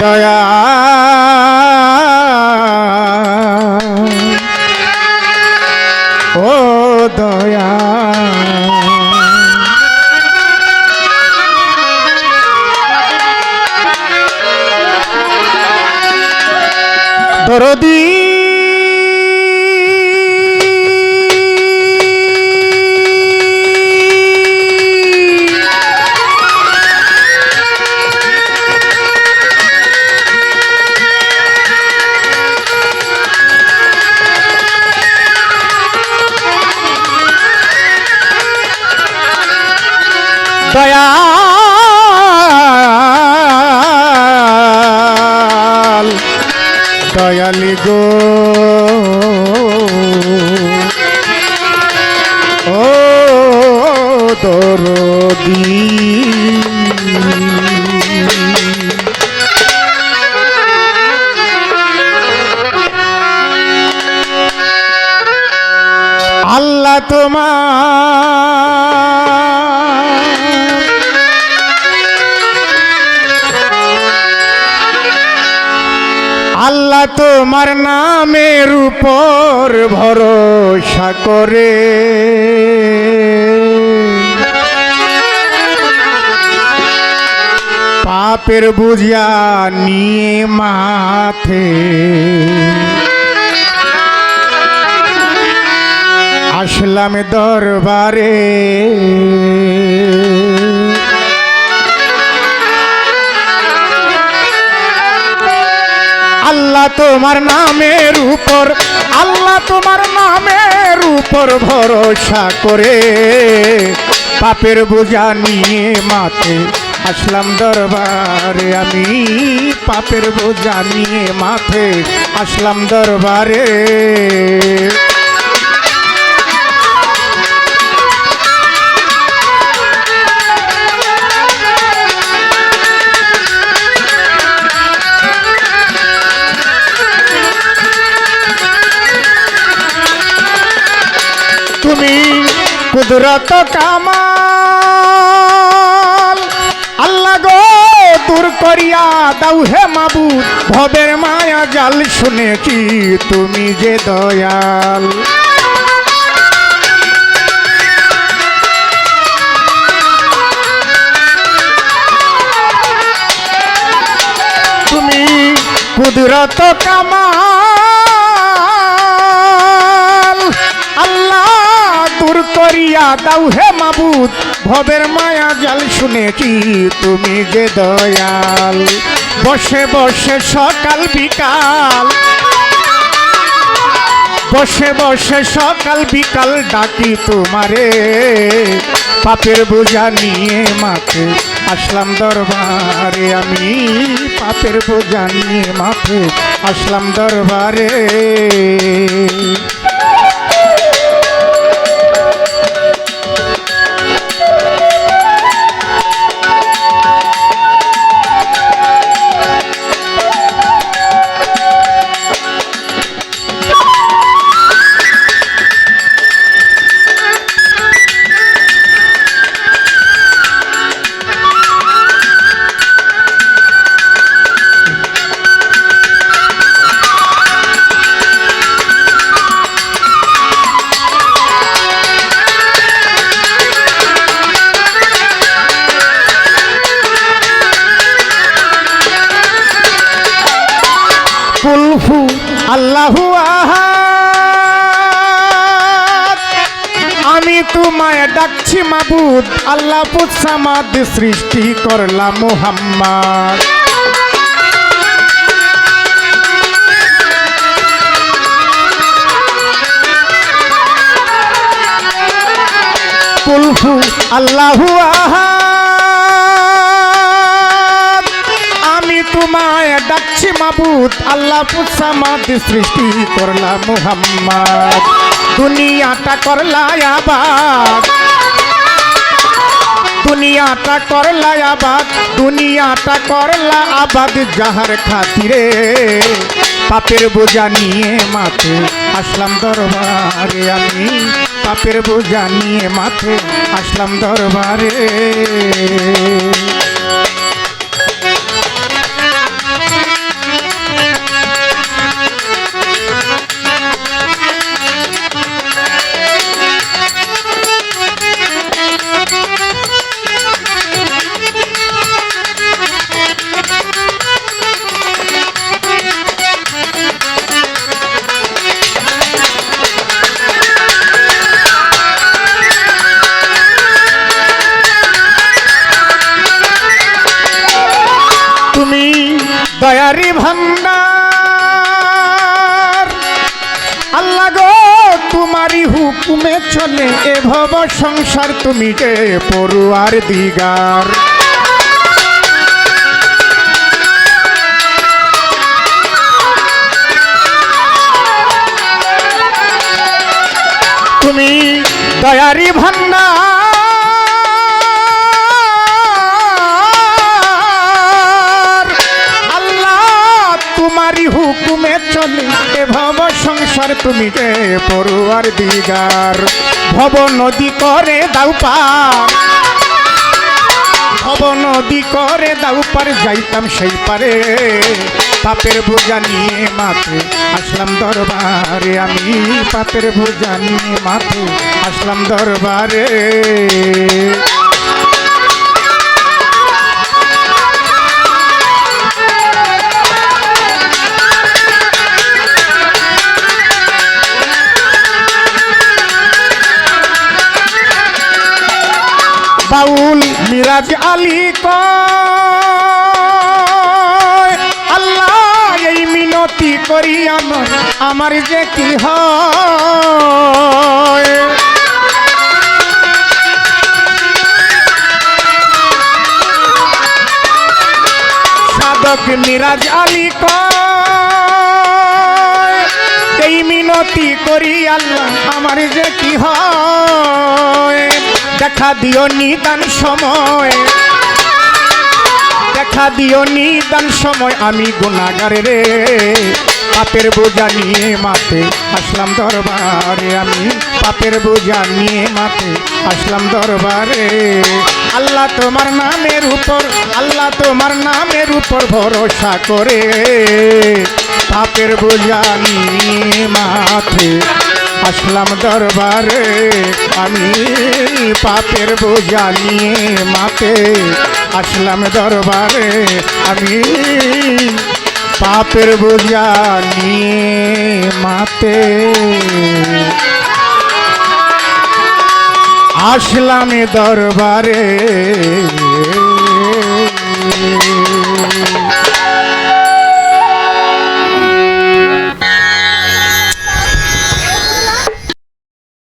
দয়া। ও দয়া। দয়াল দয়ালি গো। ও দরদি। আল্লাহ তোমার নামের উপর ভরসা করে। পাপের বুঝিয়া নিয়ে মাথে আসলাম দরবারে। আল্লাহ তোমার নামের উপর, আল্লাহ তোমার নামের উপর ভরসা করে পাপের বোঝা নিয়ে মাথে আসলাম দরবারে। আমি পাপের বোঝা নিয়ে মাথে আসলাম দরবারে। কুদরত কামাল। আল্লাহ গো, দূর করিয়া দাও হে মাবুদ। ভবের মায়া জাল শুনেছি তুমি যে দয়াল? তুমি কুদরত কামাল। করিয়া দাও হে মাবুদ, ভবের মায়া জাল শুনেছি তুমি যে দয়াল। বসে বসে সকাল বিকাল। বসে বসে সকাল বিকাল ডাকি তোমারে। পাপের বোঝা নিয়ে মাথে আসলাম দরবারে। আমি পাপের বোঝা নিয়ে মাথে আসলাম দরবারে। আল্লাহু আমি তোমায় ডাকছি মাবুদ আল্লাহ পুৎসামাদ সৃষ্টি করলাম মোহাম্মদ। কুলফু আল্লাহু আহাদ। মাবুদ আল্লাহ পুসামাদ সৃষ্টি করলা মুহাম্মদ। দুনিয়াটা করলা আবাদ। দুনিয়াটা করলা আবাদ। দুনিয়াটা করলা আবাদ যাহার খাতিরে। পাপের বোঝা নিয়ে মাথে আসলাম দরবারে আমি। পাপের বোঝা নিয়ে মাথে আসলাম দরবারে। দয়ারি ভান্ডার। আল্লাহ গো, তোমারই হুকুমে চলে এ ভব সংসার, তুমি কে পড়ুয়ার দিগার। তুমি দয়ারি ভান্ডার হুকুমে চলে এ ভব সংসার তুমি কে পড়ুয়ার দিগার ভব নদী করে দাও পার। ভব নদী করে দাও পার, যাইতাম সেই পারে। পাপের বোঝা নিয়ে মাথে আসলাম দরবারে। আমি পাপের বোঝা নিয়ে মাথে আসলাম দরবারে। বাউল মিরাজ আলী কয়, আল্লাহ, এই মিনতি করি আমার আমার যে কি হয়? সাধক মিরাজ আলী কয়, এই মিনতি করি আল্লাহ, আমার যে কি হয়? দেখা দিও নিদান সময়। দেখা দিও নিদান সময়, আমি গুণাগারে রে। পাপের বোঝা নিয়ে মাথে আসলাম দরবারে, আমি পাপের বোঝা নিয়ে মাথে আসলাম দরবারে। আল্লাহ তোমার নামের উপর, আল্লাহ তোমার নামের উপর ভরসা করে, পাপের বোঝা নিয়ে মাথে আসলাম দরবারে, আমি পাপের বোঝা নিয়ে মাতে আসলাম দরবারে, আমি পাপের বোঝা নিয়ে মাতে আসলাম দরবারে।